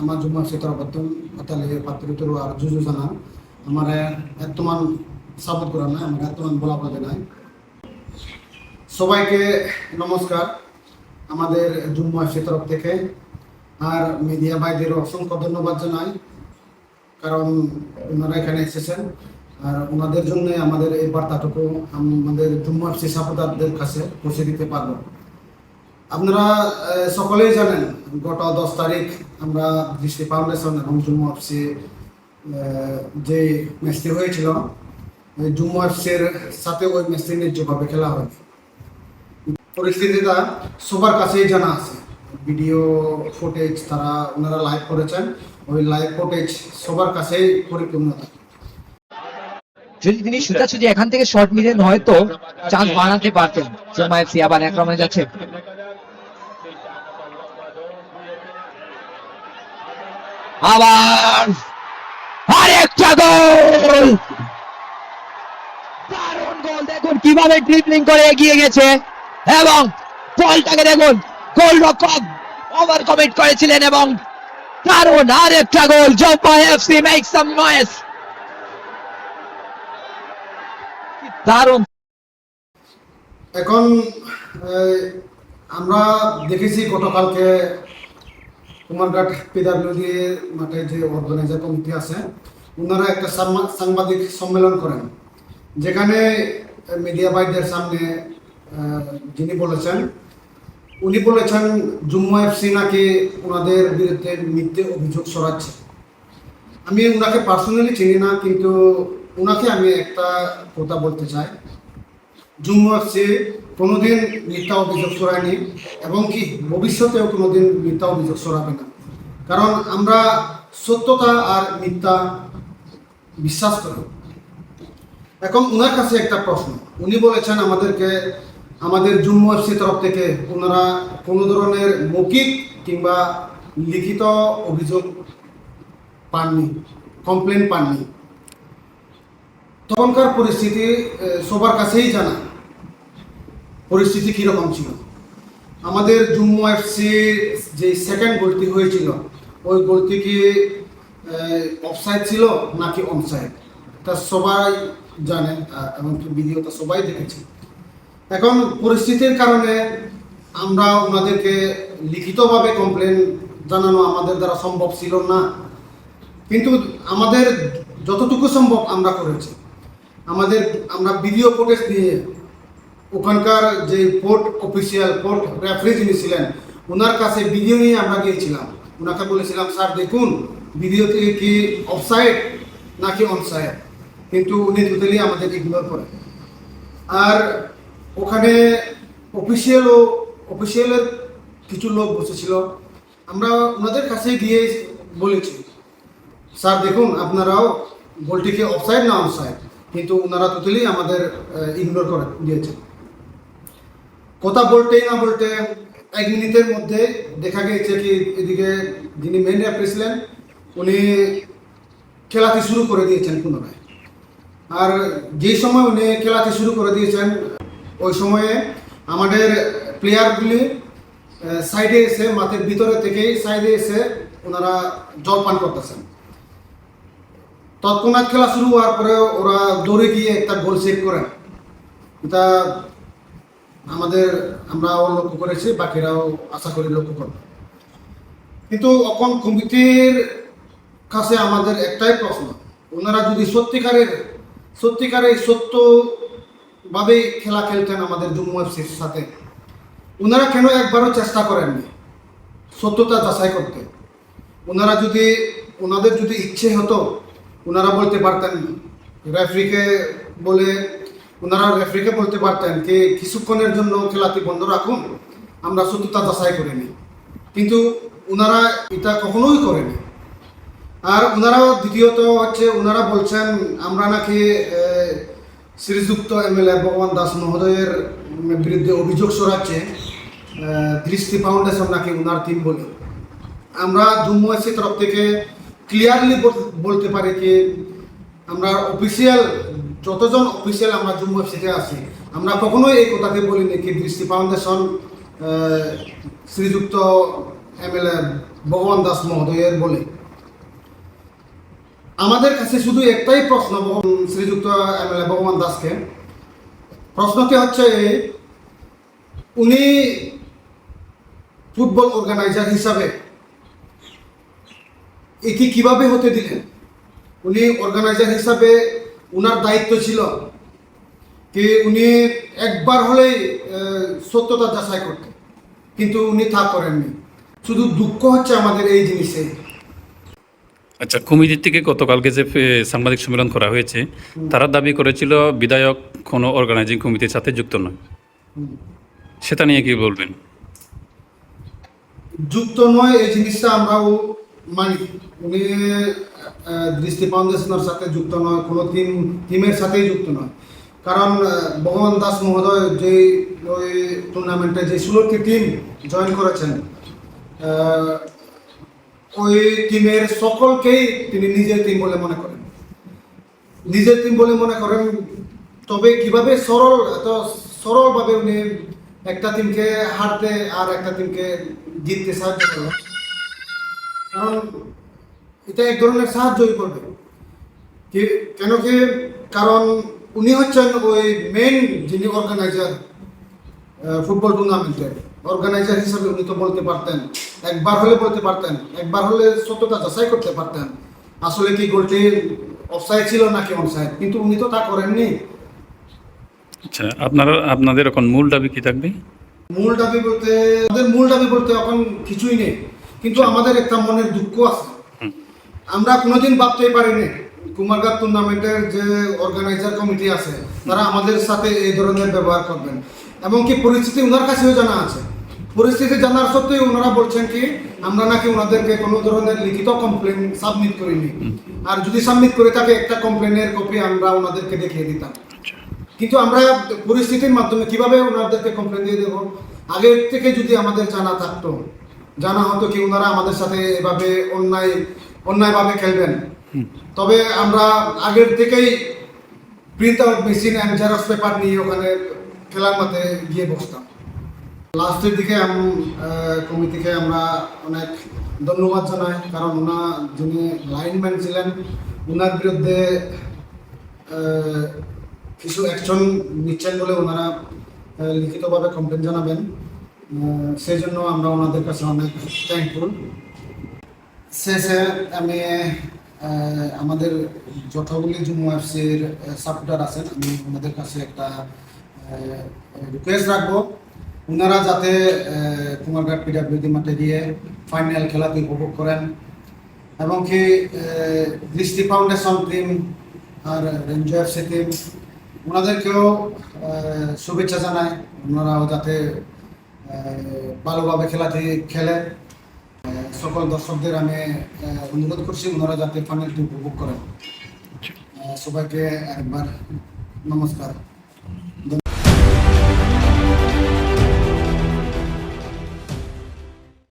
আমার জুম্মা সেতার বর্তন অতালে পাত্রিতর জানা আমার এতমান সাপোর্ট করা নাই আমার এতমান বলা বলতে নাই সবাইকে নমস্কার। আমাদের জুম্মা সে তরফ থেকে আর মিডিয়া ভাইদের অসংখ্য ধন্যবাদ জানাই, কারণ ওনারা এখানে এসেছেন। আর ওনাদের জন্য আমাদের এই বার্তাটুকু আমাদের জুম্মা সে সাপোর্টারদের কাছে পৌঁছে দিতে পারব। আপনারা সকলেই জানেন গত দশ তারিখ আমরা দৃষ্টি ফাউন্ডেশন এবং জুম্মু অফিসে যে ম্যাচটি হয়েছিল জুম্মু অফিসের সাথে ওই ম্যাচটি ন্যায্যভাবে খেলা হয়। পরিস্থিতিটা সবার কাছেই জানা আছে। ভিডিও ফুটেজ তারা ওনারা লাইভ করেছেন, ওই লাইভ ফুটেজ সবার কাছেই পরিপূর্ণ থাকে। যদি তিনি ছুটাছুটি এখান থেকে শর্ট নিলেন হয়তো চান্স বানাতে পারতেন। জমা এফসি আবার এক রমে যাচ্ছে। আবার আরেকটা গোল। দারুণ গোল, দেখুন কীভাবে ড্রিবলিং করে এগিয়ে গেছে। এবং বলটাকে দেখুন গোল রক্ষক ওভার কমিট করেছিলেন এবং দারুণ আরেকটা goal FC make some noise দারুণ। এখন আমরা দেখেছি গতকালকে কুমারঘাট পিডাব্লিউডি মাঠে যে অর্গানাইজার কমিটি আছে, ওনারা একটা সাংবাদিক সম্মেলন করেন। যেখানে মিডিয়া ভাইদের সামনে যিনি বলেছেন, উনি বলেছেন, জম্মু এফসি নাকি ওনাদের বিরুদ্ধে মিথ্যে অভিযোগ সরাচ্ছে আমি ওনাকে পার্সোনালি চিনি না, কিন্তু ওনাকে আমি একটা কথা বলতে চাই। জুম্মু এফসি কোনোদিন মিথ্যা অভিযোগ সরায়নি এবং কি ভবিষ্যতেও কোনোদিন মিথ্যা অভিযোগ সরাবে না। কারণ আমরা সত্যতা আর মিথ্যা বিশ্বাস করি। এখন ওনার কাছে একটা প্রশ্ন। উনি বলেছেন আমাদেরকে, আমাদের জুম্মু এফসি তরফ থেকে ওনারা কোনো ধরনের মৌখিক কিংবা লিখিত অভিযোগ পাননি কমপ্লেন পাননি। তখনকার পরিস্থিতি সবার কাছেই জানা পরিস্থিতি কীরকম ছিল। আমাদের জম্মু এফসি যে সেকেন্ড গোলটি হয়েছিল ওই গোলটি কি অফসাইড ছিল নাকি অনসাইড তা সবাই জানেন আহ, এমনকি ভিডিওটা সবাই দেখেছে। এখন পরিস্থিতির কারণে আমরা ওনাদেরকে লিখিতভাবে কমপ্লেন জানানো আমাদের দ্বারা সম্ভব ছিল না। কিন্তু আমাদের যতটুকু সম্ভব আমরা করেছি। আমাদের, আমরা ভিডিও ফুটেজ দিয়ে ওখানকার যে পোর্ট অফিসিয়াল পোর্ট রেফারি যিনি ছিলেন ওনার কাছে ভিডিও নিয়ে আমরা গিয়েছিলাম। ওনাকে বলেছিলাম, স্যার, দেখুন ভিডিওতে কি অফসাইড নাকি অনসাইড কিন্তু উনি টোটালি আমাদের ইগনোর করে আর ওখানে অফিসিয়ালও অফিসিয়ালের কিছু লোক বসেছিল। আমরা ওনাদের কাছে গিয়ে বলেছি, স্যার, দেখুন, আপনারাও গোলটিকে অফসাইড না অনসাইড কিন্তু ওনারা টোটালি আমাদের ইগনোর করে দিয়েছেন। কথা বলতে না বলতে এক মিনিটের মধ্যে দেখা গিয়েছে কি এদিকে যিনি মেন রেফারি ছিলেন, উনি খেলাতে শুরু করে দিয়েছেন পুনরায়। আর যেই সময় উনি খেলাতে শুরু করে দিয়েছেন, ওই সময়ে আমাদের প্লেয়ারগুলি সাইডে এসে, মাঠের ভিতরে থেকেই সাইডে এসে ওনারা জল পান করতেছেন। তৎক্ষণাৎ খেলা শুরু হওয়ার পরে ওরা দৌড়ে গিয়ে একটা গোল সেভ করেন এটা আমাদের আমরাও লক্ষ্য করেছি, বাকিরাও আশা করি লক্ষ্য করবে। কিন্তু এখন কমিটির কাছে আমাদের একটাই প্রশ্ন, ওনারা যদি সত্যিকারের সত্যিকারের সত্যভাবে খেলা খেলতেন আমাদের জম্মু এফসির সাথে, ওনারা কেন একবারও চেষ্টা করেননি? সত্যতা যাচাই করতে। ওনারা যদি, ওনাদের যদি ইচ্ছে হতো ওনারা বলতে পারতেন রেফরিকে বলে, ওনারা রেফরিকে বলতে পারতেন যে, কিছুক্ষণের জন্য খেলাটি বন্ধ রাখুন, আমরা সত্যতা যাচাই করে নিই। কিন্তু ওনারা এটা কখনোই করেনি। আর ওনারাও দ্বিতীয়ত হচ্ছে, ওনারা বলছেন, আমরা নাকি শ্রীযুক্ত এমএলএ ভগবান দাস মহোদয়ের বিরুদ্ধে অভিযোগ সরাচ্ছে দৃষ্টি ফাউন্ডেশন নাকি ওনার টিম বলে। আমরা জম্মু এসি তরফ থেকে ক্লিয়ারলি বলতে পারি কি, আমরা অফিসিয়াল যতজন অফিসিয়াল আমরা জম্মু এফসিতে আছি, আমরা কখনোই এই কথাকে বলিনি কি দৃষ্টি ফাউন্ডেশন শ্রীযুক্ত এমএলএ ভগবান দাস মহোদয়ের বলে। আমাদের কাছে শুধু একটাই প্রশ্ন শ্রীযুক্ত এমএলএ ভগবান দাসকে। প্রশ্নটি হচ্ছে উনি ফুটবল অর্গানাইজার হিসাবে এটি কীভাবে হতে দিলেন? উনি অর্গানাইজার হিসাবে উনার দায়িত্ব ছিল কি উনি একবার হলেই সত্যতা যাচাই করতেন কিন্তু উনি তা করেননি। শুধু দুঃখ হচ্ছে আমাদের এই জিনিসে। আচ্ছা কমিটির থেকে গতকালকে যে সাংবাদিক সম্মেলন করা হয়েছে তারা দাবি করেছিল বিধায়ক কোনো অর্গানাইজিং কমিটির সাথে যুক্ত নয়। সেটা নিয়ে কি বলবেন? যুক্ত নয় এই জিনিসটা আমরাও মানি উনি দৃষ্টি ফাউন্ডেশনের সাথে যুক্ত নয়, কোনো টিম টিমের সাথেই যুক্ত নয়। কারণ ভগবান দাস মহোদয় যে ওই টুর্নামেন্টে যে ষোলোটি টিম জয়েন করেছেন ওই টিমের সকলকেই তিনি নিজের টিম বলে মনে করেন। নিজের টিম বলে মনে করেন, তবে কীভাবে সরল, এত সরলভাবে উনি একটা টিমকে হারতে আর একটা টিমকে জিততে সাহায্য করবেন কারণ এটা এক ধরনের সাহায্যই করবে। কি কেন কি? কারণ উনি হচ্ছেন ওই মেন যিনি অর্গানাইজার ফুটবল টুর্নামেন্টের অর্গানাইজার হিসাবে উনি তো বলতে পারতেন একবার হলে বলতে পারতেন একবার হলে সত্যতা যাচাই করতে পারতেন। আসলে কি গোলটি অফসাইড ছিল নাকি অনসাইড কিন্তু উনি তো তা করেননি। আচ্ছা আপনারা আপনাদের এখন মূল দাবি কি থাকবে? মূল দাবি বলতে আমাদের মূল দাবি বলতে এখন কিছুই নেই। কিন্তু আমাদের একটা মনের দুঃখ আছে। আমরা কোনোদিন ভাবতেই পারিনি কুমারঘাট টুর্নামেন্টের যে অর্গানাইজার কমিটি আছে তারা আমাদের সাথে এই ধরনের ব্যবহার করবেন। এবং কি পরিস্থিতি ওনার কাছেও জানা আছে? পরিস্থিতি জানার সত্ত্বেও ওনারা বলছেন কি আমরা নাকি ওনাদেরকে কোনো ধরনের লিখিত কমপ্লেন সাবমিট করিনি। আর যদি সাবমিট করে থাকে একটা কমপ্লেনের কপি আমরা ওনাদেরকে দেখিয়ে দিতাম। আচ্ছা। কিন্তু আমরা পরিস্থিতির মাধ্যমে কীভাবে ওনাদেরকে কমপ্লেন দিয়ে দেবো? আগের থেকে যদি আমাদের জানা থাকতো জানা হতো কি ওনারা আমাদের সাথে এভাবে অন্যায় অন্যায়ভাবে খেলবেন। তবে আমরা আগের থেকেই print out machine and xerox paper নিয়ে ওখানে খেলার মাঠে গিয়ে বসতাম। লাস্টের দিকে কমিটিকে আমরা অনেক ধন্যবাদ জানাই কারণ ওনা যিনি লাইনম্যান ছিলেন ওনার বিরুদ্ধে কিছু অ্যাকশন নিচ্ছেন বলে ওনারা লিখিতভাবে কমপ্লেন জানাবেন। সেই জন্য আমরা ওনাদের কাছে অনেক থ্যাঙ্কফুল শেষে আমি আমাদের যতগুলি জম্মু এফসির সাপোর্টার আছেন। আমি ওনাদের কাছে একটা রিকোয়েস্ট রাখব। ওনারা যাতে কুমারঘাট পিডাব্লিউডি মাঠে গিয়ে ফাইনাল খেলাটি উপভোগ করেন এবং কি দৃষ্টি ফাউন্ডেশন টিম আর রেঞ্জো এফসি টিম ওনাদেরকেও শুভেচ্ছা জানায় ওনারাও যাতে ভালোভাবে খেলাটি খেলে সকল দর্শকদের আমি অনুরোধ করছি ওনারা যাতে ফাইনালটি উপভোগ করেন। সবাইকে একবার নমস্কার।